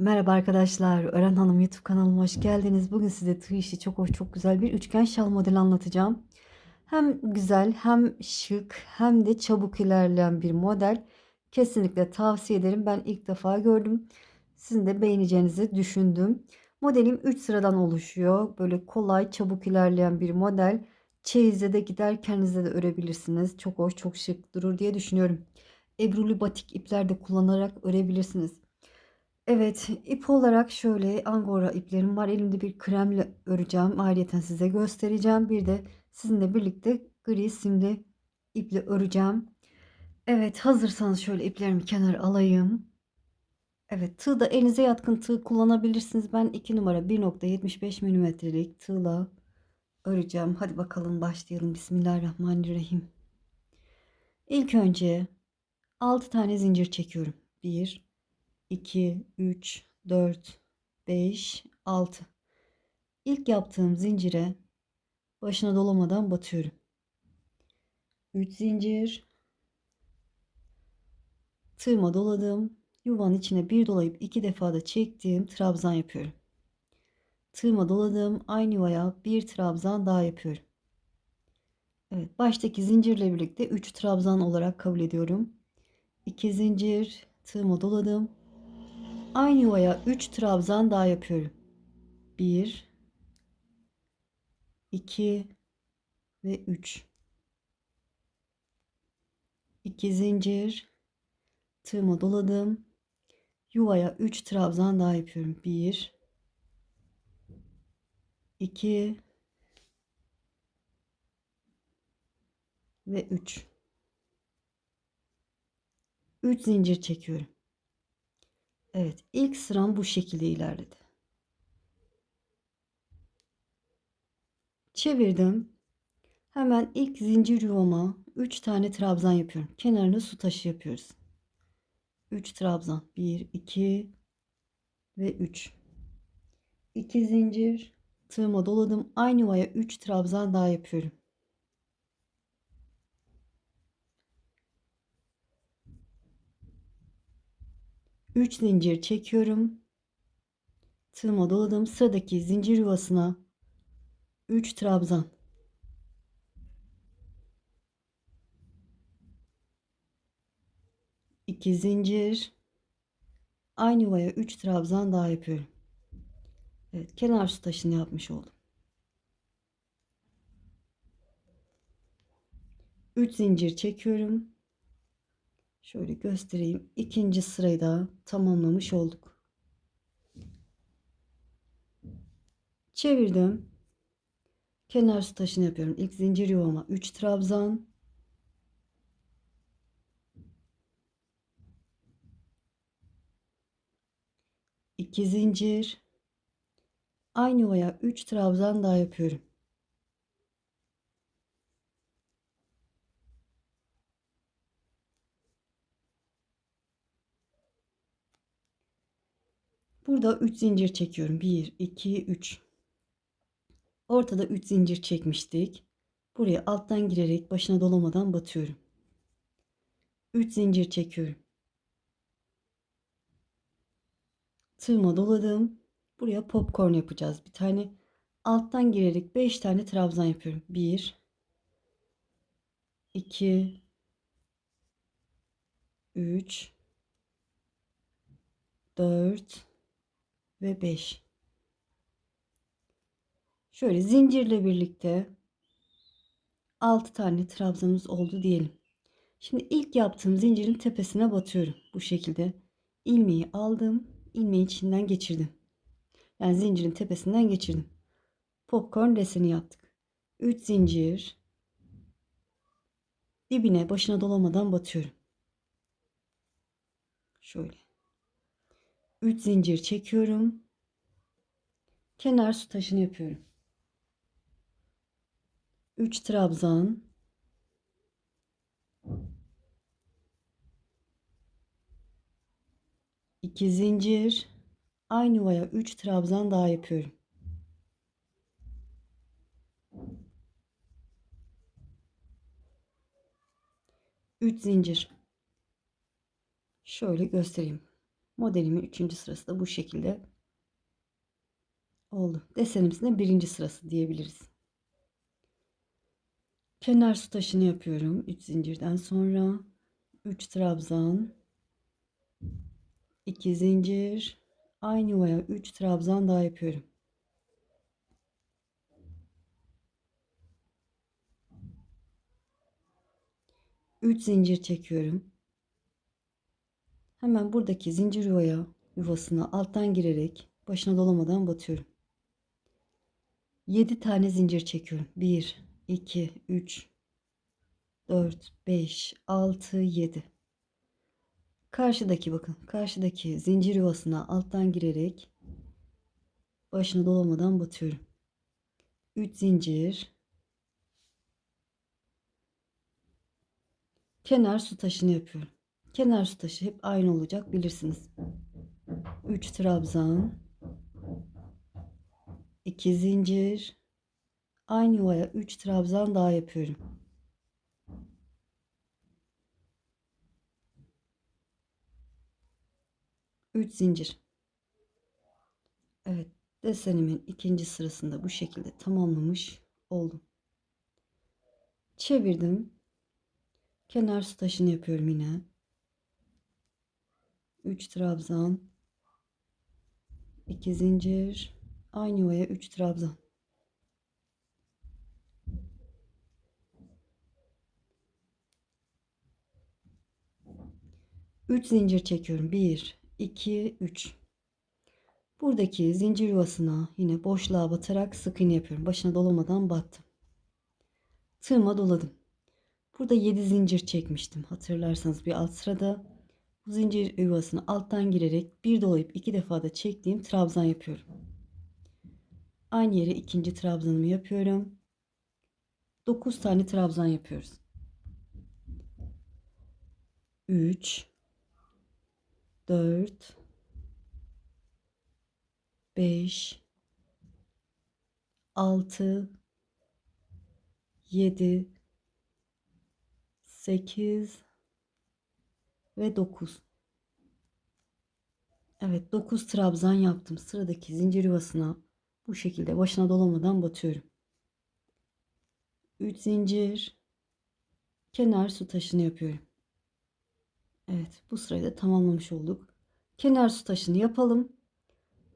Merhaba arkadaşlar, Ören Hanım YouTube kanalıma hoş geldiniz. Bugün size tığ işi çok hoş, çok güzel bir üçgen şal modeli anlatacağım. Hem güzel, hem şık, hem de çabuk ilerleyen bir model. Kesinlikle tavsiye ederim. Ben ilk defa gördüm. Sizin de beğeneceğinizi düşündüm. Modelim 3 sıradan oluşuyor. Böyle kolay, çabuk ilerleyen bir model. Çeyizde de gider, kendinize de örebilirsiniz. Çok hoş, çok şık durur diye düşünüyorum. Ebruli batik ipler de kullanarak örebilirsiniz. Evet, ip olarak şöyle angora iplerim var. Elimde bir kremle öreceğim. Ayrıca size göstereceğim. Bir de sizinle birlikte gri simli iple öreceğim. Evet, hazırsanız şöyle iplerimi kenara alayım. Evet, tığ da elinize yatkın tığ kullanabilirsiniz. Ben 2 numara 1.75 milimetrelik tığla öreceğim. Hadi bakalım başlayalım. Bismillahirrahmanirrahim. İlk önce 6 tane zincir çekiyorum. 1 2, 3, 4, 5, 6. İlk yaptığım zincire başına dolamadan batıyorum. 3 zincir. Tığıma doladım. Yuvanın içine bir dolayıp iki defa da çektiğim trabzan yapıyorum. Tığıma doladım. Aynı yuvaya bir trabzan daha yapıyorum. Evet, baştaki zincirle birlikte 3 trabzan olarak kabul ediyorum. 2 zincir, tığıma doladım. Aynı yuvaya 3 trabzan daha yapıyorum. 1 2 ve 3 2 zincir tığımı doladım. Yuvaya 3 trabzan daha yapıyorum. 1 2 ve 3 3 zincir çekiyorum. Evet, ilk sıram bu şekilde ilerledi. Çevirdim. Hemen ilk zincir yuvama 3 tane trabzan yapıyorum. Kenarına su taşı yapıyoruz. 3 trabzan. 1 2 ve 3. 2 zincir tığıma doladım. Aynı yuvaya 3 trabzan daha yapıyorum. 3 zincir çekiyorum. Tığıma doladım. Sıradaki zincir yuvasına 3 trabzan. İki zincir. Aynı yuvaya 3 trabzan daha yapıyorum. Evet, kenar su taşını yapmış oldum. 3 zincir çekiyorum. Şöyle göstereyim. İkinci sırayı da tamamlamış olduk. Çevirdim. Kenar su taşını yapıyorum. İlk zincir yuvama 3 trabzan. iki zincir. Aynı yuvaya 3 trabzan daha yapıyorum. Burada 3 zincir çekiyorum. 1, 2, 3. Ortada 3 zincir çekmiştik. Buraya alttan girerek başına dolamadan batıyorum. 3 zincir çekiyorum. Tığıma doladım. Buraya popcorn yapacağız. Bir tane alttan girerek 5 tane trabzan yapıyorum. 1 2 3 4 ve 5. Şöyle zincirle birlikte 6 tane trabzanımız oldu diyelim. Şimdi ilk yaptığım zincirin tepesine batıyorum. Bu şekilde ilmeği aldım. ilmeğin içinden geçirdim. Yani zincirin tepesinden geçirdim. Popcorn deseni yaptık. 3 zincir dibine başına dolamadan batıyorum. Şöyle. 3 zincir çekiyorum. Kenar su taşını yapıyorum. 3 trabzan. iki zincir aynı yuvaya 3 trabzan daha yapıyorum. Üç zincir. Şöyle göstereyim Modelimin üçüncü sırası da bu şekilde oldu. Desenimizin de birinci sırası diyebiliriz. Kenar su taşını yapıyorum. 3 zincirden sonra 3 trabzan 2 zincir aynı yuvaya 3 trabzan daha yapıyorum. Üç zincir çekiyorum. Hemen buradaki zincir yuvaya yuvasına alttan girerek başına dolamadan batıyorum. 7 tane zincir çekiyorum. 1 2 3 4 5 6 7 Karşıdaki bakın karşıdaki zincir yuvasına alttan girerek başına dolamadan batıyorum. 3 zincir kenar su taşını yapıyorum. Kenar su taşı hep aynı olacak bilirsiniz. 3 trabzan 2 zincir aynı yuvaya 3 trabzan daha yapıyorum. Üç zincir. Evet, desenimin ikinci sırasında bu şekilde tamamlamış oldum. Çevirdim. Kenar su taşını yapıyorum yine. 3 trabzan 2 zincir aynı yuvaya 3 trabzan Üç zincir çekiyorum. 1 2 3 Buradaki zincir yuvasına yine boşluğa batarak sık iğne yapıyorum. Başına dolamadan battım. Tığıma doladım. Burada 7 zincir çekmiştim. Hatırlarsanız bir alt sırada bu zincir yuvasını alttan girerek bir dolayıp iki defa da çektiğim trabzan yapıyorum. Aynı yere ikinci trabzanımı yapıyorum. 9 tane trabzan yapıyoruz. 3 4 5 6 7 8 ve 9. Evet 9 trabzan yaptım. Sıradaki zincir yuvasına bu şekilde başına dolamadan batıyorum. 3 zincir kenar su taşını yapıyorum. Evet bu sırayı da tamamlamış olduk. Kenar su taşını yapalım.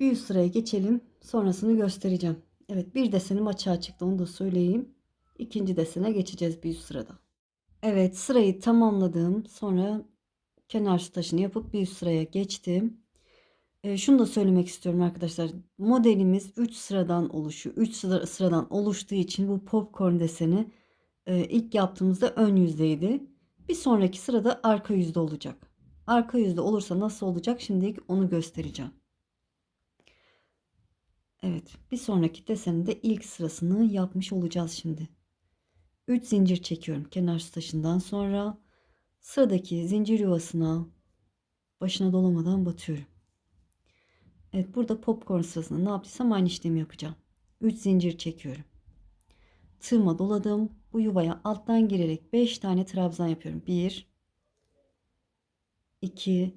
Bir üst sıraya geçelim. Sonrasını göstereceğim. Evet bir desenim açığa çıktı onu da söyleyeyim. İkinci desene geçeceğiz bir üst sırada. Evet sırayı tamamladım. Sonra kenar taşını yapıp bir üst sıraya geçtim. E, şunu da söylemek istiyorum arkadaşlar. Modelimiz 3 sıradan oluşuyor. 3 sıra, sıradan oluştuğu için bu popcorn deseni e, ilk yaptığımızda ön yüzdeydi. Bir sonraki sırada arka yüzde olacak. Arka yüzde olursa nasıl olacak şimdilik onu göstereceğim. Evet bir sonraki desenin de ilk sırasını yapmış olacağız şimdi. 3 zincir çekiyorum kenar taşından sonra sıradaki zincir yuvasına başına dolamadan batıyorum. Evet burada popcorn sırasında ne yaptıysam aynı işlemi yapacağım. 3 zincir çekiyorum. Tığıma doladım. Bu yuvaya alttan girerek 5 tane trabzan yapıyorum. 1 2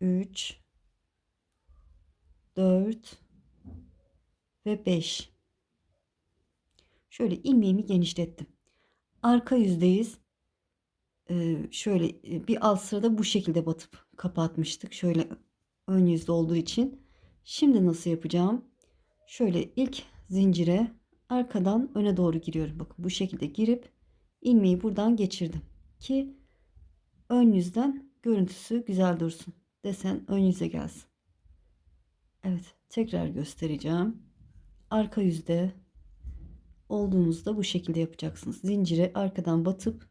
3 4 ve 5 şöyle ilmeğimi genişlettim arka yüzdeyiz şöyle bir alt sırada bu şekilde batıp kapatmıştık şöyle ön yüzde olduğu için şimdi nasıl yapacağım şöyle ilk zincire arkadan öne doğru giriyorum bakın bu şekilde girip ilmeği buradan geçirdim ki ön yüzden görüntüsü güzel dursun. Desen ön yüze gelsin. Evet tekrar göstereceğim. Arka yüzde olduğunuzda bu şekilde yapacaksınız. Zincire arkadan batıp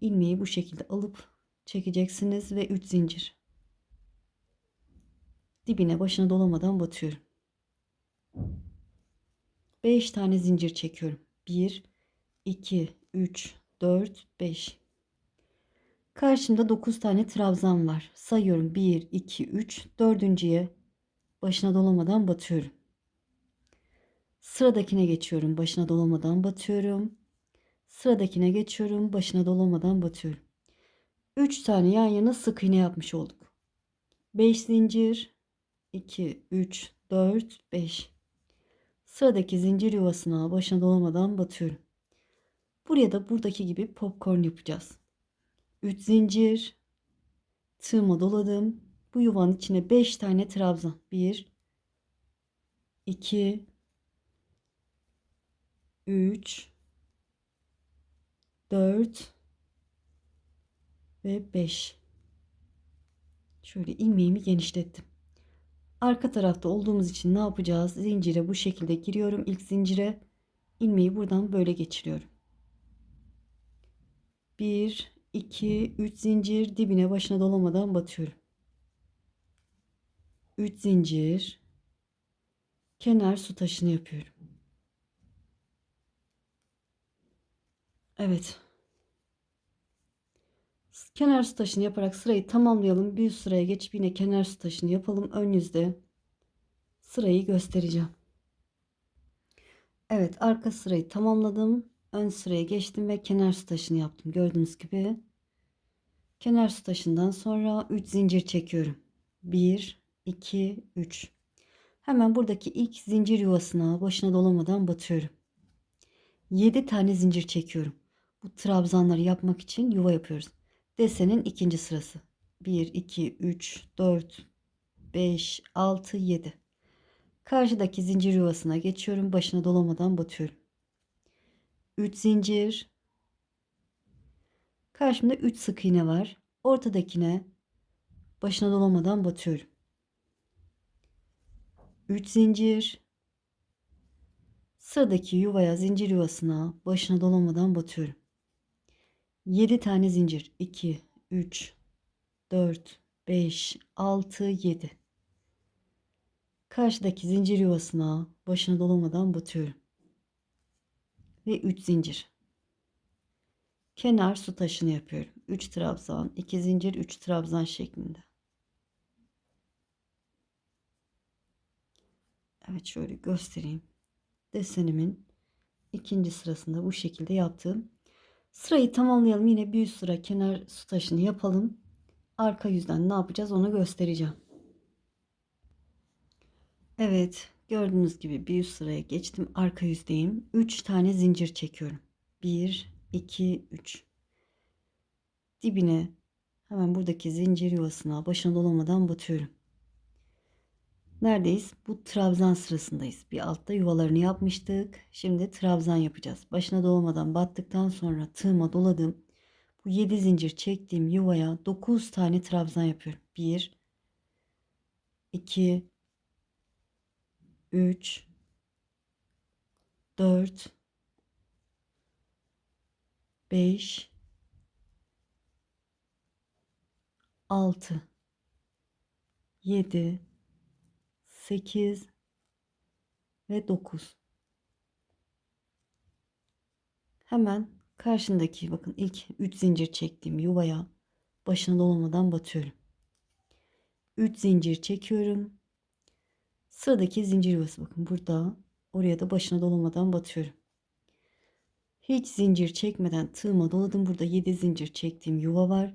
ilmeği bu şekilde alıp çekeceksiniz ve 3 zincir. Dibine başına dolamadan batıyorum. 5 tane zincir çekiyorum. 1 2 3 4 5 Karşımda 9 tane trabzan var. Sayıyorum 1, 2, 3, dördüncüye başına dolamadan batıyorum. Sıradakine geçiyorum. Başına dolamadan batıyorum. Sıradakine geçiyorum. Başına dolamadan batıyorum. 3 tane yan yana sık iğne yapmış olduk. 5 zincir 2 3 4 5 Sıradaki zincir yuvasına başına dolamadan batıyorum. Buraya da buradaki gibi popcorn yapacağız. 3 zincir tığıma doladım. Bu yuvanın içine 5 tane trabzan. 1 2 3 4 ve 5 şöyle ilmeğimi genişlettim. Arka tarafta olduğumuz için ne yapacağız? Zincire bu şekilde giriyorum. İlk zincire ilmeği buradan böyle geçiriyorum. 1 2 3 zincir dibine başına dolamadan batıyorum. 3 zincir. Kenar su taşını yapıyorum Evet. Kenar su yaparak sırayı tamamlayalım. Bir üst sıraya geçip yine kenar su yapalım. Ön yüzde sırayı göstereceğim. Evet arka sırayı tamamladım. Ön sıraya geçtim ve kenar su yaptım. Gördüğünüz gibi. Kenar su taşından sonra 3 zincir çekiyorum. 1, 2, 3. Hemen buradaki ilk zincir yuvasına başına dolamadan batıyorum. 7 tane zincir çekiyorum. Bu trabzanları yapmak için yuva yapıyoruz. Desenin ikinci sırası. 1, 2, 3, 4, 5, 6, 7. Karşıdaki zincir yuvasına geçiyorum. Başına dolamadan batıyorum. 3 zincir. Karşımda 3 sık iğne var. Ortadakine başına dolamadan batıyorum. 3 zincir. Sıradaki yuvaya zincir yuvasına başına dolamadan batıyorum. 7 tane zincir. 2, 3, 4, 5, 6, 7. Karşıdaki zincir yuvasına başına dolamadan batıyorum. Ve 3 zincir. Kenar su taşını yapıyorum. 3 trabzan, 2 zincir, 3 trabzan şeklinde. Evet şöyle göstereyim. Desenimin ikinci sırasında bu şekilde yaptım. Sırayı tamamlayalım. Yine bir üst sıra kenar su taşını yapalım. Arka yüzden ne yapacağız onu göstereceğim. Evet gördüğünüz gibi bir üst sıraya geçtim. Arka yüzdeyim. 3 tane zincir çekiyorum. 1, 2, 3. Dibine hemen buradaki zincir yuvasına başına dolamadan batıyorum. Neredeyiz? Bu trabzan sırasındayız. Bir altta yuvalarını yapmıştık. Şimdi trabzan yapacağız. Başına dolamadan battıktan sonra tığıma doladım. Bu 7 zincir çektiğim yuvaya 9 tane trabzan yapıyorum. 1 2 3 4 5 6 7 8 ve 9. Hemen karşındaki bakın ilk 3 zincir çektiğim yuvaya başına dolamadan batıyorum. 3 zincir çekiyorum. Sıradaki zincir yuvası bakın burada. Oraya da başına dolamadan batıyorum. Hiç zincir çekmeden tığıma doladım. Burada 7 zincir çektiğim yuva var.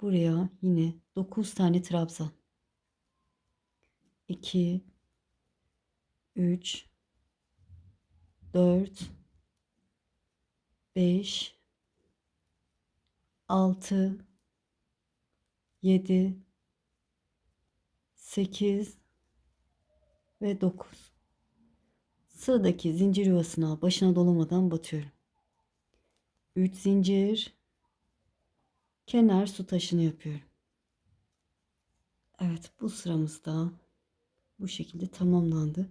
Buraya yine 9 tane trabzan. 2 3 4 5 6 7 8 ve 9 sıradaki zincir yuvasına başına dolamadan batıyorum. 3 zincir kenar su taşını yapıyorum. Evet bu sıramızda bu şekilde tamamlandı.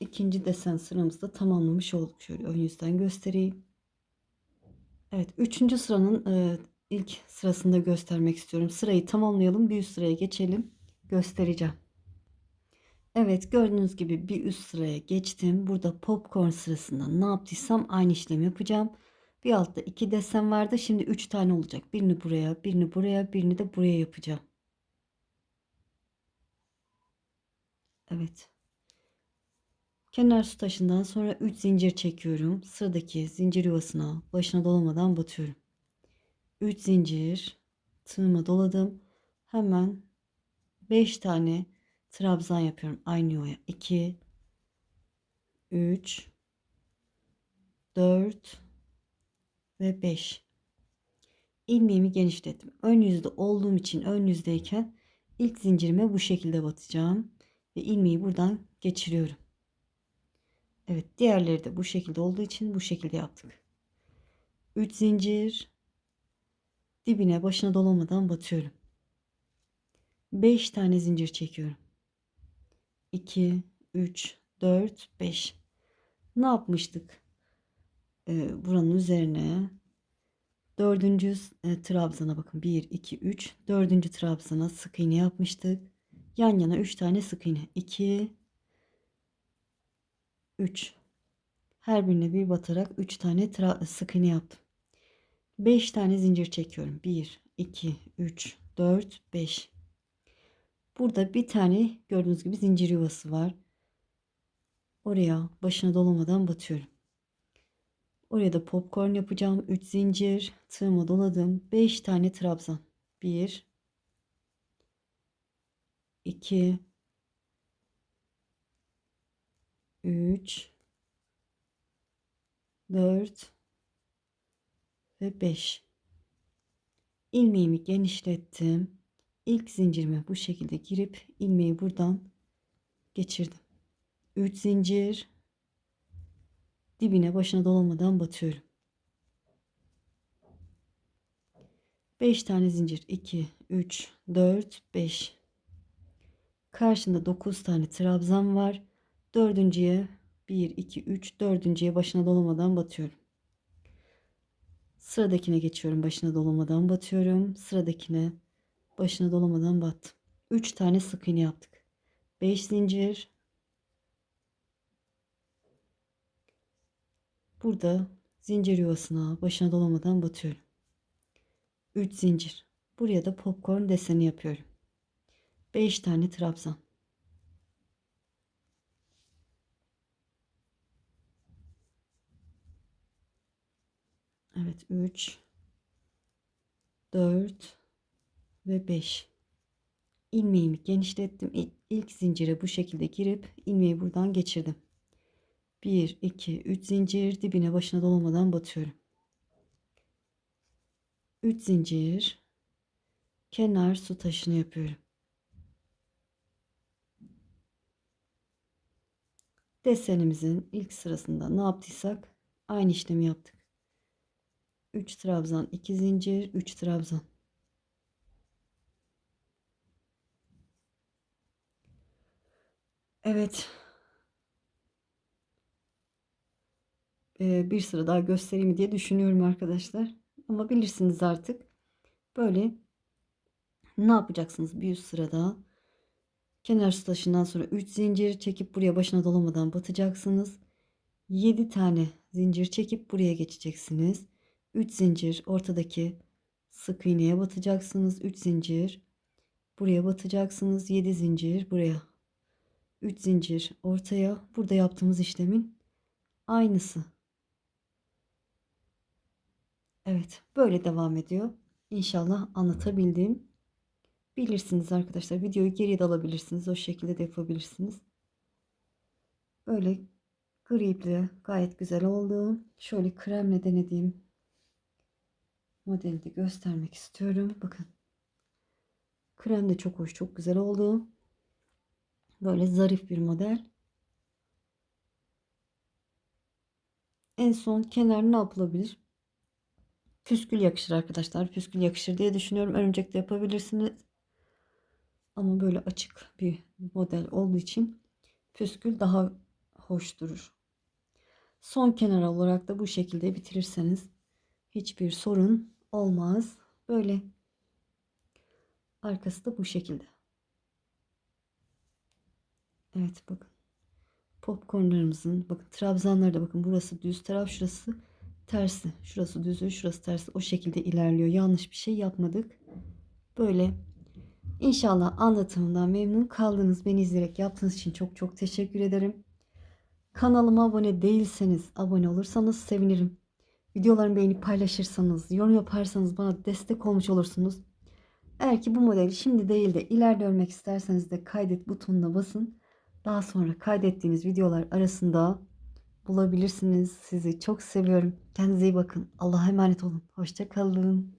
İkinci desen sıramızda tamamlamış olduk. Şöyle ön yüzden göstereyim. Evet üçüncü sıranın e, ilk sırasında göstermek istiyorum. Sırayı tamamlayalım. Bir üst sıraya geçelim. Göstereceğim. Evet gördüğünüz gibi bir üst sıraya geçtim. Burada popcorn sırasında ne yaptıysam aynı işlemi yapacağım. Bir altta iki desen vardı. Şimdi üç tane olacak. Birini buraya, birini buraya, birini de buraya yapacağım. Evet. Kenar su taşından sonra 3 zincir çekiyorum. Sıradaki zincir yuvasına başına dolamadan batıyorum. 3 zincir tığıma doladım. Hemen 5 tane trabzan yapıyorum aynı yuvaya. 2 3 4 ve 5 ilmeğimi genişlettim. Ön yüzde olduğum için ön yüzdeyken ilk zincirime bu şekilde batacağım ve ilmeği buradan geçiriyorum. Evet, diğerleri de bu şekilde olduğu için bu şekilde yaptık. 3 zincir dibine başına dolamadan batıyorum. 5 tane zincir çekiyorum. 2 3 4 5 ne yapmıştık? Ee, buranın üzerine dördüncü e, trabzana bakın 1 2 3 dördüncü trabzana sık iğne yapmıştık. Yan yana 3 tane sık iğne 2 3 her birine bir batarak 3 tane sık iğne yaptım. 5 tane zincir çekiyorum. 1 2 3 4 5 Burada bir tane gördüğünüz gibi zincir yuvası var. Oraya başına dolamadan batıyorum. Oraya da popcorn yapacağım. 3 zincir tığıma doladım. 5 tane trabzan. 1 2 3 4 ve 5 ilmeğimi genişlettim. İlk zincirime bu şekilde girip ilmeği buradan geçirdim. 3 zincir. Dibine başına dolamadan batıyorum. 5 tane zincir. 2 3 4 5 karşında 9 tane trabzan var. Dördüncüye 1 2 3 dördüncüye başına dolamadan batıyorum. Sıradakine geçiyorum. Başına dolamadan batıyorum. Sıradakine başına dolamadan battım. 3 tane sık iğne yaptık. 5 zincir. Burada zincir yuvasına başına dolamadan batıyorum. 3 zincir. Buraya da popcorn deseni yapıyorum. 5 tane trabzan. Evet 3 4 ve 5 ilmeğimi genişlettim. İlk zincire bu şekilde girip ilmeği buradan geçirdim. 1 2 3 zincir dibine başına dolamadan batıyorum. 3 zincir kenar su taşını yapıyorum. Desenimizin ilk sırasında ne yaptıysak aynı işlemi yaptık. 3 trabzan 2 zincir 3 trabzan. Evet. Ee, bir sıra daha göstereyim diye düşünüyorum arkadaşlar. Ama bilirsiniz artık. Böyle ne yapacaksınız bir üst sırada kenar su taşından sonra 3 zincir çekip buraya başına dolamadan batacaksınız 7 tane zincir çekip buraya geçeceksiniz 3 zincir ortadaki sık iğneye batacaksınız. 3 zincir buraya batacaksınız. 7 zincir buraya. 3 zincir ortaya. Burada yaptığımız işlemin aynısı. Evet, böyle devam ediyor. İnşallah anlatabildim. Bilirsiniz arkadaşlar. Videoyu geriye de alabilirsiniz. O şekilde de yapabilirsiniz. Böyle gri gayet güzel oldu. Şöyle kremle denediğim modeli de göstermek istiyorum. Bakın. Krem de çok hoş, çok güzel oldu. Böyle zarif bir model. En son kenar ne yapılabilir? Püskül yakışır arkadaşlar. Püskül yakışır diye düşünüyorum. Örümcek de yapabilirsiniz. Ama böyle açık bir model olduğu için püskül daha hoş durur. Son kenar olarak da bu şekilde bitirirseniz hiçbir sorun olmaz. Böyle. Arkası da bu şekilde. Evet bakın. Popcornlarımızın bakın trabzanları da bakın burası düz taraf şurası tersi. Şurası düzü şurası tersi o şekilde ilerliyor. Yanlış bir şey yapmadık. Böyle İnşallah anlatımından memnun kaldınız. Beni izleyerek yaptığınız için çok çok teşekkür ederim. Kanalıma abone değilseniz abone olursanız sevinirim. Videolarımı beğenip paylaşırsanız, yorum yaparsanız bana destek olmuş olursunuz. Eğer ki bu modeli şimdi değil de ileride örmek isterseniz de kaydet butonuna basın. Daha sonra kaydettiğiniz videolar arasında bulabilirsiniz. Sizi çok seviyorum. Kendinize iyi bakın. Allah'a emanet olun. Hoşça kalın.